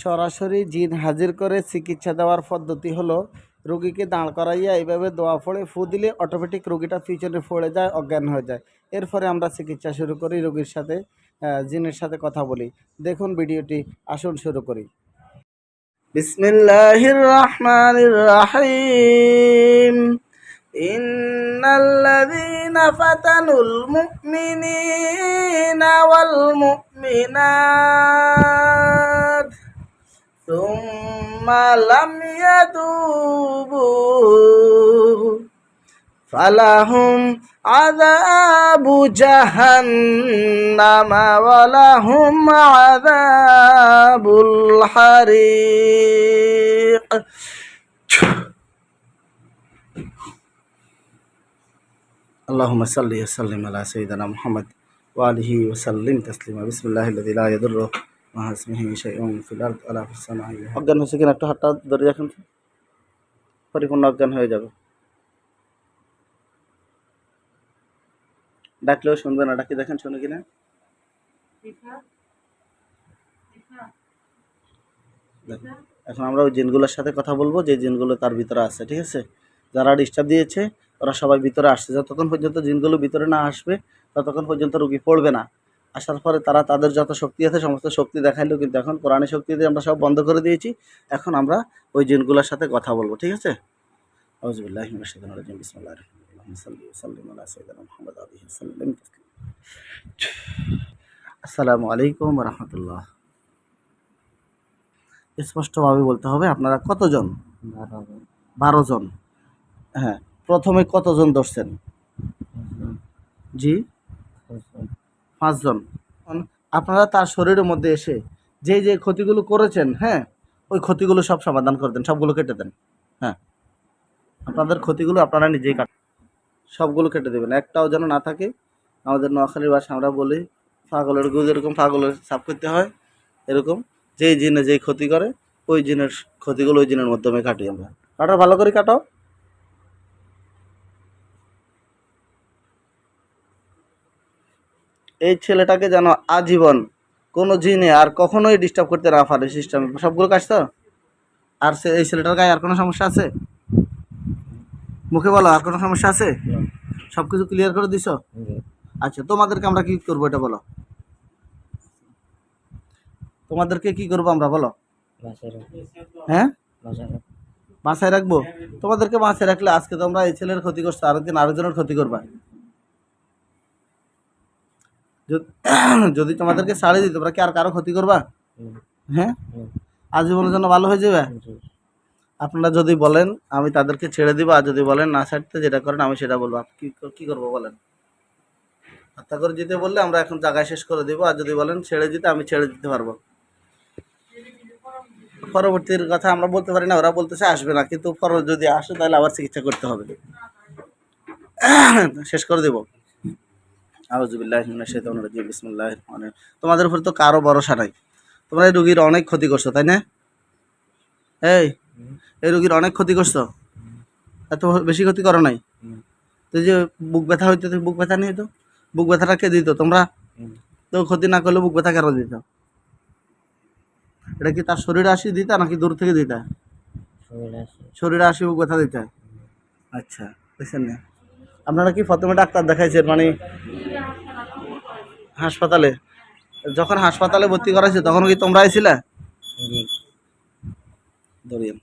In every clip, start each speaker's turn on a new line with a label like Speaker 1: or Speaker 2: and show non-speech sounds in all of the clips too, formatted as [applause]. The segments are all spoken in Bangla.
Speaker 1: সরাসরি জিন হাজির করে চিকিৎসা দেওয়ার পদ্ধতি হলো রোগীকে দাঁড় করাইয়া এইভাবে দোয়া ফলে ফু দিলে অটোমেটিক রোগীটা পিছনে পড়ে যায়, অজ্ঞান হয়ে যায়। এরপরে আমরা চিকিৎসা শুরু করি, রোগীর সাথে জিনের সাথে কথা বলি। দেখুন ভিডিওটি, আসুন শুরু করি। বিসমিল্লাহির রহমানির রাহিম ইন্নাল্লাযীনা ফাতানুল মুমিনিনা ওয়াল মুমিনাত। ثم لم يتوبوا فلهم عذاب جهنم ولهم عذاب الحريق. اللهم صل وسلم على سيدنا محمد وآله وسلم تسليما. بسم الله الذي لا يضر অজ্ঞান হয়েছে কিনা? একটু হাতটা ধরে রাখেন পরিপূর্ণ অজ্ঞান হয়ে যাবে। ডাকলেও শুনবে না। ডাকি দেখেন শুনে কিনা? এখন আমরা ওই জিনগুলোর সাথে কথা বলব। যে জিনগুলো তার ভিতরে আছে ঠিক আছে? যারা ডিস্টার্ব দিয়েছে ওরা সবাই ভিতরে আসছে। যতক্ষণ পর্যন্ত জিনগুলো ভিতরে না আসবে ততক্ষণ পর্যন্ত রুগী পড়বে না। আসার পরে তারা তাদের যত শক্তি আছে, সমস্ত শক্তি দেখাইলেও কিন্তু এখন কোরআনের শক্তি দিয়ে আমরা সব বন্ধ করে দিয়েছি। এখন আমরা ওই জিনগুলোর সাথে কথা বলব, ঠিক আছে? আসসালামু আলাইকুম রাহমাতুল্লাহ। স্পষ্টভাবে বলতে হবে, আপনারা কতজন? বারো জন। হ্যাঁ প্রথমে কতজন ধরছেন? জি? পাঁচজন। আপনারা তার শরীরের মধ্যে এসে যে যে ক্ষতিগুলো করেছেন হ্যাঁ ওই ক্ষতিগুলো সব সমাধান করে দেন, সবগুলো কেটে দেন হ্যাঁ। আপনাদের ক্ষতিগুলো আপনারা নিজেই কাট সবগুলো কেটে দেবেন। একটাও যেন না থাকে, আমাদের নোয়াখালীর ভাষা আমরা বলি, পাগলের গুজ এরকম পাগলের সাফ করতে হয়, এরকম। যেই জিনে যেই ক্ষতি করে, ওই জিনের ক্ষতিগুলো ওই জিনের মাধ্যমে কাটি আমরা। কাটো, ভালো করে কাটো। এই ছেলেটাকে যেন আজীবন কোনো জিনে আর কখনোই ডিস্টার্ব করতে না পারে সিস্টেমে সবগুলো কাজ তো? আর সে এই ছেলেটার গায়ে আর কোনো সমস্যা আছে? মুখে বলো, আর কোনো সমস্যা আছে? সব কিছু ক্লিয়ার করে দিছ? আচ্ছা তোমাদেরকে আমরা কি করব এটা বলো। তোমাদেরকে কি করব আমরা বলো। হ্যাঁ? বাসায় রাখব? তোমাদেরকে বাসায় রাখলে আজকে তোমরা এই ছেলের ক্ষতি করছ, আরেকদিন আরেকজনের ক্ষতি করবা। যদি- [coughs] যদি তোমাদেরকে ছাড়ে দিই তোমরা কি আর কারও ক্ষতি করবা? হ্যাঁ? আজীবনের জন্য ভালো হয়ে যাবে। আপনারা যদি বলেন আমি তাদেরকে ছেড়ে দিব আর যদি বলেন না ছাড়তে যেটা করেন আমি সেটা বলব। কি কি করব বলেন? হত্যা করে দিতে বললে আমরা এখন জায়গায় শেষ করে দিব আর যদি বলেন ছেড়ে দিতে আমি ছেড়ে দিতে পারব। পরবর্তীর কথা আমরা বলতে পারি না ওরা বলতেছে আসবে না কিন্তু পর যদি আসে তাহলে আবার চিকিৎসা করতে হবে। [coughs] শেষ করে দেব। বিসমিল্লাহির রহমানির তোমাদের উপর তো কারও ভরসা নাই। তোমরা এই রুগীর অনেক ক্ষতি করছ তাই না? এই এই রুগীর অনেক ক্ষতি করছ। এত বেশি ক্ষতি করো নাই? তো যে বুক ব্যথা হইতো তো বুক ব্যথা নিয়ে তো? বুক ব্যথাটা কে দিত তোমরা? তো ক্ষতি না করলে বুক ব্যথা কেন দিত? এটা কি তার শরীরে আসি দিতা নাকি দূর থেকে দিতা? শরীরে আসি বুক ব্যথা দিতে? আচ্ছা বুঝছেন না? আপনারা কি প্রথমে ডাক্তার দেখাইছেন মানে হাসপাতালে যখন হাসপাতালে ভর্তি করাইছে তখন কি তোমরা আইছিলে ধরিয়েন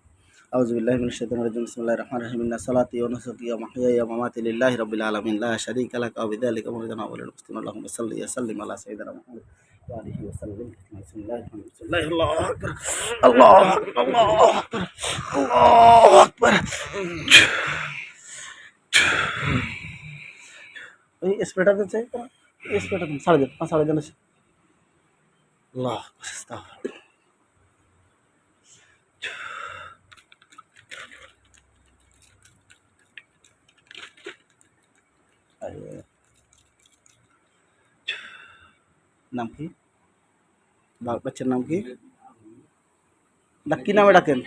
Speaker 1: أعوذ بالله من الشيطان الرجيم بسم الله الرحمن الرحيم إن صلاتي ونسكي ومحياي ومماتي لله رب العالمين لا شريك لك وبذلك أمرنا وللمسلمين اللهم صل وسلم على سيدنا محمد وآله وسلم بسم الله الرحمن الرحيم بسم الله الله أكبر الله أكبر الله أكبر الله أكبر ওই স্প্রেটা দিতে এই স্প্রেটা দিন সাড়ে দিন পাঁচ সাড়ে দিন আল্লাহ আস্তাগফিরুল্লাহ। আরে। নাম কি বা- বাচ্চার নাম কি ডাক কি নামে ডাকেন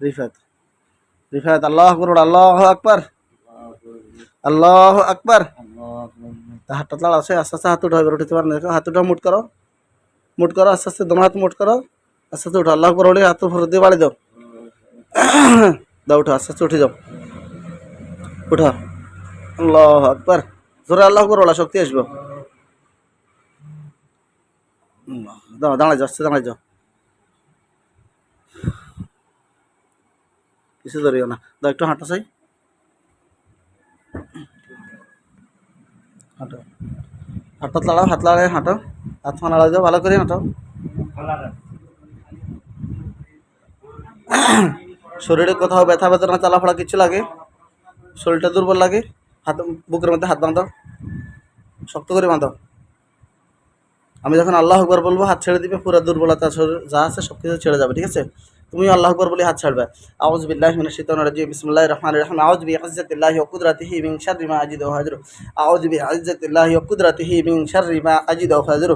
Speaker 1: রিফাত রিফাত আল্লাহ আকবর আল্লাহ আকবর আল্লাহ আকবর। তা হাতটা তাড়া আছে আস্তে আস্তে হাত উঠাবে উঠতে পারেন দেখো হাত উঠা মুট করো। মুট করো আস্তে আস্তে দোনো হাত মুট করো। আস্তে আস্তে উঠো আল্লাহ আকবর বলে হাত উপর দিয়ে বাড়ি দাও। [coughs] দাও উঠো আস্তে আস্তে উঠে যাও। উঠো আল্লাহ আকবর। জোরে আল্লাহ আকবর বলা শক্তি আসব। দাও দাঁড়ায় যাও আস্তে দাঁড়ায় যাও। কিছু ধরিও না। দাও একটু হাঁটো চাই হাঁটো। হাতটা লাড়াও হাত লাগাই হাঁটো। হাত নাড়াও যাও ভালো করে হাঁটো। শরীরে কোথাও ব্যথা বেদনা চালাফাড়া কিছু লাগে? শরীরটা দুর্বল লাগে? হাত, বুকের মধ্যে হাত বাঁধো। শক্ত করে বাঁধো। আমি যখন আল্লাহ আকবর বলব, হাত ছেড়ে দিবে, পুরো দুর্বলতা যা আছে সব কিছু ছেড়ে যাবে, ঠিক আছে? তুমি আল্লাহ আকবর বলে হাত ছাড়বে আউজ বিল্লাহ মিনাশ শাইতানির রাজিম বিসমিল্লাহির রহমানির রহিম আউজ বি ইজ্জাতিল্লাহি ওয়া কুদরাতিহি মিন শাররি মা আজিদু ওয়া হাজরু আউজ বি ইজ্জাতিল্লাহি ওয়া কুদরাতিহি মিন শাররি মা আজিদু ওয়া হাজরু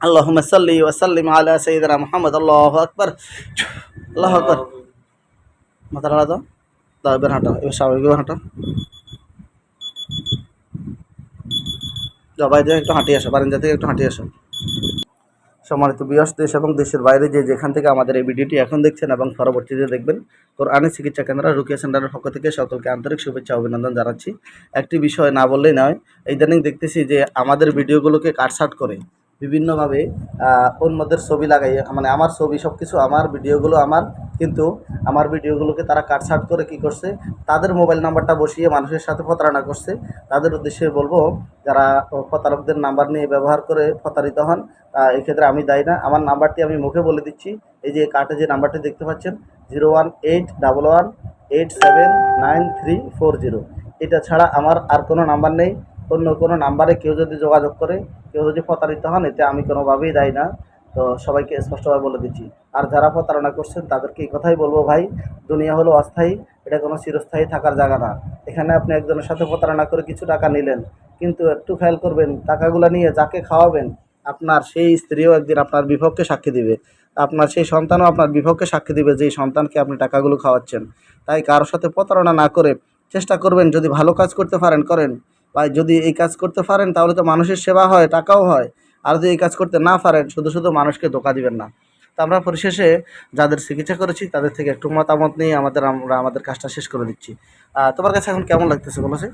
Speaker 1: اللهم صل وسلم على سيدنا محمد الله اكبر الله اكبر মাথা নাড়া দাও দাও এবার হাঁটো এবার স্বাভাবিকভাবে হাঁটো যাও বাইরে একটু হাঁটিয়ে আসো বারান্দা থেকে একটু হাঁটিয়ে আসো সম্মানিত বিয়স দেশ এবং দেশের বাইরে যে যেখান থেকে আমাদের এই ভিডিওটি এখন দেখছেন এবং পরবর্তীতে দেখবেন কোরআনের চিকিৎসা কেন্দ্র, রুকিয়া সেন্টারের পক্ষ থেকে সকলকে আন্তরিক শুভেচ্ছা অভিনন্দন জানাচ্ছি। একটি বিষয় না বললেই নয়, ইদানিং দেখতেছি যে আমাদের ভিডিওগুলোকে কাটসাট করে বিভিন্নভাবে অন্যদের ছবি লাগাই মানে আমার ছবি সব কিছু আমার ভিডিওগুলো আমার, কিন্তু আমার ভিডিওগুলোকে তারা কাটসাট করে কি করছে, তাদের মোবাইল নাম্বারটা বসিয়ে মানুষের সাথে প্রতারণা করছে। তাদের উদ্দেশ্যে বলব, যারা প্রতারকদের নাম্বার নিয়ে ব্যবহার করে প্রতারিত হন এক্ষেত্রে আমি দায়ী না। আমার নাম্বারটি আমি মুখে বলে দিচ্ছি। এই যে কার্টে যে নাম্বারটি দেখতে পাচ্ছেন, zero one eight double one eight seven nine three four zero. এটা ছাড়া আমার আর কোনো নাম্বার নেই। অন্য কোনো নাম্বারে কেউ যদি যোগাযোগ করে কেউ যদি প্রতারিত হন, এতে আমি কোনোভাবেই দায়ী না। তো সবাইকে স্পষ্টভাবে বলে দিচ্ছি। আর যারা প্রতারণা করছেন, তাদেরকে এই কথাই বলব ভাই, দুনিয়া হলো অস্থায়ী, এটা কোনো চিরস্থায়ী থাকার জায়গা না। এখানে আপনি একজনের সাথে প্রতারণা করে কিছু টাকা নিলেন, কিন্তু একটু খেয়াল করবেন, টাকাগুলো নিয়ে যাকে খাওয়াবেন, আপনার সেই স্ত্রীও একদিন আপনার বিপক্ষে সাক্ষী দিবে। আপনার সেই সন্তানও আপনার বিপক্ষে সাক্ষী দিবে যে সন্তানকে আপনি টাকাগুলো খাওয়াচ্ছেন। তাই কারোর সাথে প্রতারণা না করে চেষ্টা করবেন, যদি ভালো কাজ করতে পারেন, করেন। যদি এই কাজ করতে পারেন, তাহলে তো মানুষের সেবা হয়, টাকাও হয়। আর যদি এই কাজ করতে না পারেন, শুধু শুধু মানুষকে ধোকা দিবেন না। তো আমরা পরিশেষে যাদের চিকিৎসা করেছি, তাদের থেকে একটু মতামত নিয়ে আমাদের, আমরা আমাদের কাজটা শেষ করে দিচ্ছি। তোমার কাছে এখন কেমন লাগতেছে বলেছে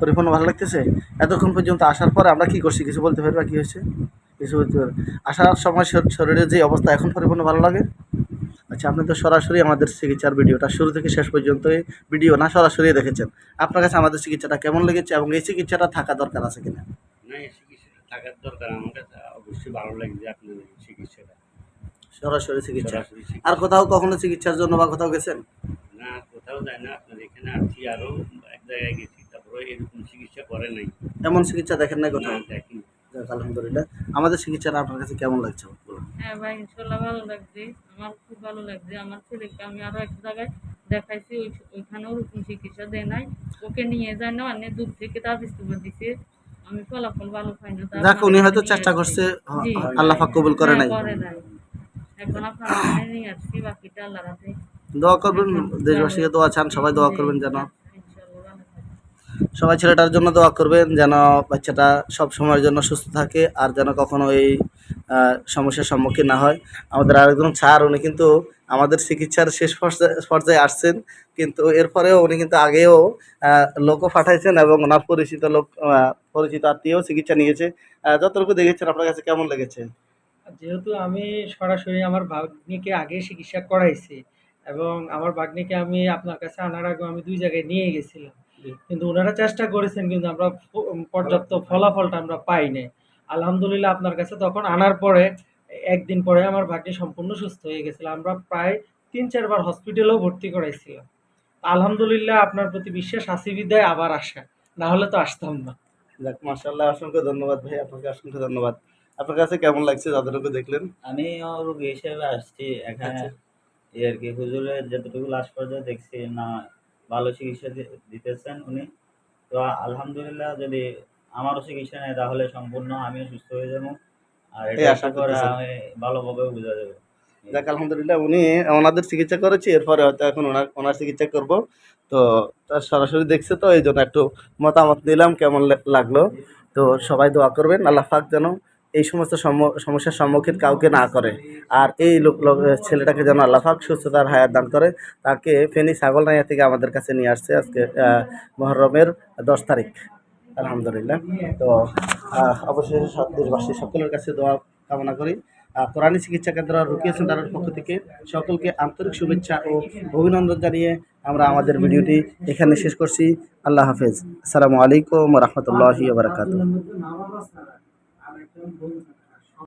Speaker 1: পরিপূর্ণ ভালো লাগতেছে? এতক্ষণ পর্যন্ত আসার পরে আমরা কি করছি? কিছু বলতে পারবা? কী হয়েছে? কিছু বলতে পারবে? আসার সময় শর- শরীরের যে অবস্থা, এখন পরিপূর্ণ ভালো লাগে? আচ্ছা আপনি তো সরাসরি আমাদের চিকিৎসার ভিডিওটা শুরু থেকে শেষ পর্যন্ত ভিডিও না সরাসরি দেখেছেন। আপনার কাছে আমাদের চিকিৎসাটা কেমন লেগেছে এবং এই চিকিৎসাটা থাকা দরকার আছে কিনা?
Speaker 2: না এই চিকিৎসাটা থাকার দরকার। আমার কাছে অবশ্যই ভালো লাগছে আপনার চিকিৎসাটা।
Speaker 1: সরাসরি চিকিৎসা। আর কোথাও কখনো চিকিৎসার জন্য বা কোথাও গেছেন?
Speaker 2: না কোথাও যায় না। আপনার এখানে আসছি আরও এক জায়গায় গেছি। তারপরে এরকম চিকিৎসা করে নাই।
Speaker 1: এমন চিকিৎসা দেখেন নাই কোথাও?
Speaker 2: না দেখি
Speaker 1: আলহামদুলিল্লাহ। আমাদের চিকিৎসাটা আপনার কাছে কেমন লাগছে? বলুন।
Speaker 3: হ্যাঁ ভাই ইনশাল্লাহ ভালো লাগছে আমার ভালো লাগছে। আমার ছেলেকে আমি আরও এক জায়গায় দেখাইছি ওই ওইখানেও ওরকম চিকিৎসা দেয় নাই। ওকে নিয়ে যায় না অনেক দূর থেকে তার ইস্তুবা দিছে। আমি ফলাফল ভালো পাই না
Speaker 1: যাক উনি হয়তো চেষ্টা করছে আল্লাহ পাক কবুল করে
Speaker 3: হ্যাঁ,
Speaker 1: নাই।
Speaker 3: করে নাই। এখন আপনার নিয়ে আসছি বাকিটা আল্লাহ রাতে
Speaker 1: দোয়া করবেন দেশবাসীকে দোয়া চান সবাই দোয়া করবেন যেন। সবাই ছেলেটার জন্য দোয়া করবেন যেন বাচ্চাটা সব সময়ের জন্য সুস্থ থাকে আর যেন কখনো এই সমস্যার সম্মুখীন না হয়। আমাদের আরেকজন স্যার উনি কিন্তু আমাদের চিকিৎসার শেষ পর্যায়ে পর্যায়ে আসছেন। কিন্তু এরপরেও উনি কিন্তু আগেও লোকও পাঠাইছেন এবং ওনার পরিচিত লোক পরিচিত আত্মীয় চিকিৎসা নিয়েছে। যতটুকু দেখেছেন আপনার কাছে কেমন লেগেছে?
Speaker 4: যেহেতু আমি সরাসরি আমার ভাগ্নিকে আগে চিকিৎসা করাইছি এবং আমার ভাগ্নিকে আমি আপনার কাছে আনার আগে আমি দুই জায়গায় নিয়ে গেছিলাম। কিন্তু ওনারা চেষ্টা করেছেন কিন্তু আমরা পর্যাপ্ত ফলাফলটা আমরা পাই নাই আলহামদুলিল্লাহ আপনার কাছে তখন আনার পরে একদিন পরে আমার ভাগ্নি সম্পূর্ণ সুস্থ হয়ে গেছিল। আমরা প্রায় তিন চারবার হসপিটালেও ভর্তি করাইছিলাম। আলহামদুলিল্লাহ আপনার প্রতি বিশ্বাস আসি বিদায় আবার আসা। না হলে তো আসতাম না।
Speaker 1: যাক মার্শাল্লাহ অসংখ্য ধন্যবাদ ভাই আপনাকে অসংখ্য ধন্যবাদ। আপনার কাছে কেমন লাগছে যতটুকু দেখলেন?
Speaker 5: আমি রোগী হিসেবে আসছি। এখানে
Speaker 1: আচ্ছা।
Speaker 5: এই আর কি হুজুরের যতটুকু লাস্ট পর্যায়ে দেখছি না ভালো চিকিৎসা দিতেছেন উনি। তো আলহামদুলিল্লাহ যদি আমারও চিকিৎসা নেয় তাহলে সম্পূর্ণ আমিও সুস্থ হয়ে যাব। আর এটা
Speaker 1: আশা
Speaker 5: করে আমি ভালোভাবে বোঝা যাবে।
Speaker 1: যাক আলহামদুলিল্লাহ উনি ওনাদের চিকিৎসা করেছি এরপরে হয়তো এখন ওনার ওনার চিকিৎসা করব। তো তার সরাসরি দেখছে তো এই জন্য একটু মতামত নিলাম কেমন লাগল। তো সবাই দোয়া করবেন আল্লাহ পাক যেন এই সমস্ত সম- সমস্যার সম্মুখীন কাউকে না করে। আর এই লোক লোক- ছেলেটাকে যেন আল্লাহাক সুস্থতার হায়াত দান করে তাকে ফেনী ছাগলনাইয়া থেকে আমাদের কাছে নিয়ে আসছে আজকে মহরমের দশ তারিখ। আলহামদুলিল্লাহ। তো অবশেষে দেশবাসী সকলের কাছে দোয়া কামনা করি। কোরআনী চিকিৎসা কেন্দ্র রুকিয়া সেন্টারের পক্ষ থেকে সকলকে আন্তরিক শুভেচ্ছা ও অভিনন্দন জানিয়ে আমরা আমাদের ভিডিওটি এখানে শেষ করছি। আল্লাহ হাফেজ। আসসালামু আলাইকুম রহমতুল্লাহ বারকাত